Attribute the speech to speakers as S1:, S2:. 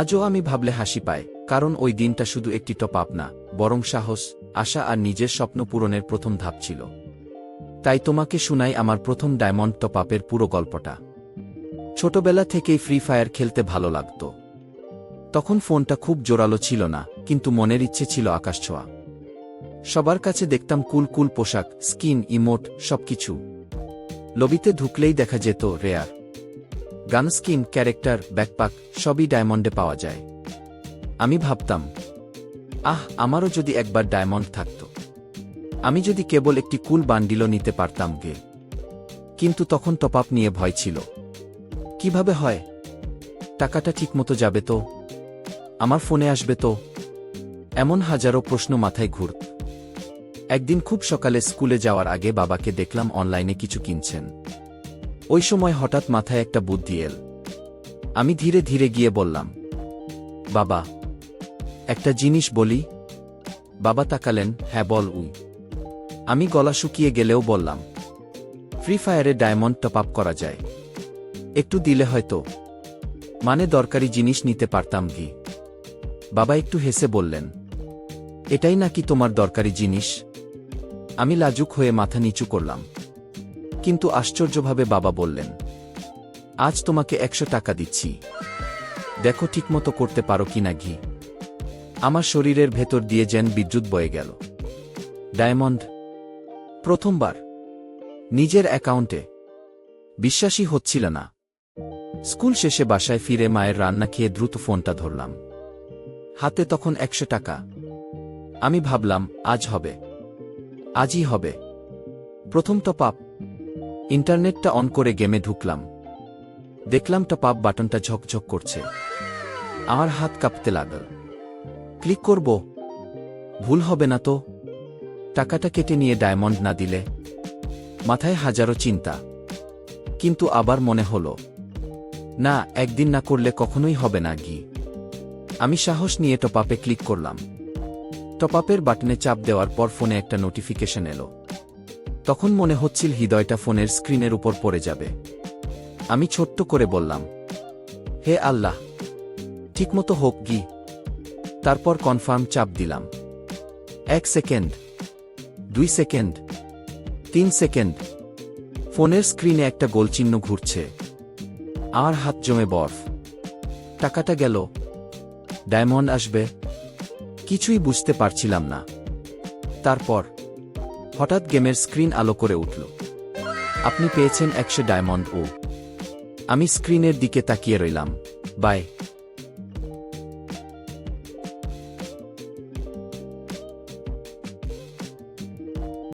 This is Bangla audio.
S1: আজও আমি ভাবলে হাসি পায় কারণ ওই দিনটা শুধু একটি টপ আপ না, বরং সাহস, আশা আর নিজের স্বপ্ন পূরণের প্রথম ধাপ ছিল। তাই তোমাকে শুনাই আমার প্রথম ডায়মন্ড টপ আপের পুরো গল্পটা। ছোটবেলা থেকেই ফ্রি ফায়ার খেলতে ভালো লাগত। তখন ফোনটা খুব জোরালো ছিল না, কিন্তু মনের ইচ্ছে ছিল আকাশ ছোঁয়া। সবার কাছে দেখতাম কুল কুল পোশাক, স্কিন, ইমোট, সবকিছু। লবিতে ঢুকলেই দেখা যেত রেয়ার গান স্কিন ক্যারেক্টার ব্যাকপাক সবই ডায়মন্ডে পাওয়া যায়। আমি ভাবতাম, আহ, আমারও যদি একবার ডায়মন্ড থাকত। আমি যদি কেবল একটি কুল বান্ডিলও নিতে পারতাম গে। কিন্তু তখন টপ আপ নিয়ে ভয় ছিল। কীভাবে হয়? টাকাটা ঠিকমতো যাবে তো? আমার ফোনে আসবে তো? এমন হাজারো প্রশ্ন মাথায় ঘুরত একদিন খুব সকালে স্কুলে যাওয়ার আগে বাবাকে দেখলাম অনলাইনে কিছু কিনছেন। ওই সময় হঠাৎ মাথায় একটা বুদ্ধি এল। আমি ধীরে ধীরে গিয়ে বললাম, বাবা, একটা জিনিস বলি। বাবা তাকালেন হ্যাঁ বল উই। আমি গলা শুকিয়ে গেলেও বললাম, ফ্রি ফায়ারে ডায়মন্ড টপ আপ করা যায়। একটু দিলে হয়তো। মানে দরকারি জিনিস নিতে পারতাম কি বাবা একটু হেসে বললেন, এটাই নাকি তোমার দরকারি জিনিস? আমি লাজুক হয়ে মাথা নিচু করলাম কিন্তু আশ্চর্যভাবে বাবা বললেন, আজ তোমাকে একশো টাকা দিচ্ছি। দেখো ঠিকমতো করতে পারো কি না ঘি। আমার শরীরের ভেতর দিয়ে যেন বিদ্যুৎ বয়ে গেল। ডায়মন্ড, প্রথমবার। নিজের অ্যাকাউন্টে। বিশ্বাসই হচ্ছিল না। স্কুল শেষে বাসায় ফিরে মায়ের রান্না খেয়ে দ্রুত ফোনটা ধরলাম। হাতে তখন একশো টাকা। আমি ভাবলাম, আজ হবে। আজই হবে। প্রথম তো আপ ইন্টারনেটটা অন করে গেমে ঢুকলাম। দেখলাম টপ বাটনটা ঝকঝক করছে। আমার হাত কাঁপতে লাগল। ক্লিক করব? ভুল হবে না তো? টাকাটা কেটে নিয়ে ডায়মন্ড না দিলে? মাথায় হাজারো চিন্তা। কিন্তু আবার মনে হল, না, একদিন না করলে কখনোই হবে না, গি। আমি সাহস নিয়ে টপাপে ক্লিক করলাম। টপাপের বাটনে চাপ দেওয়ার পর ফোনে একটা নোটিফিকেশন এলো। তখন মনে হচ্ছিল হৃদয়টা ফোনের স্ক্রিনের উপর পড়ে যাবে। আমি ছোট্ট করে বললাম, হে আল্লাহ, ঠিকমতো হোক গি। তারপর কনফার্ম চাপ দিলাম, এক সেকেন্ড, দুই সেকেন্ড, তিন সেকেন্ড। ফোনের স্ক্রিনে একটা গোলচিহ্ন ঘুরছে, আর হাত জমে বরফ। টাকাটা গেল। ডায়মন্ড আসবে। কিছুই বুঝতে পারছিলাম না। তারপর হঠাৎ গেমের স্ক্রিন আলো করে উঠল। আপনি পেয়েছেন একশো ডায়মন্ড ও। আমি স্ক্রিনের দিকে তাকিয়ে রইলাম। বাই।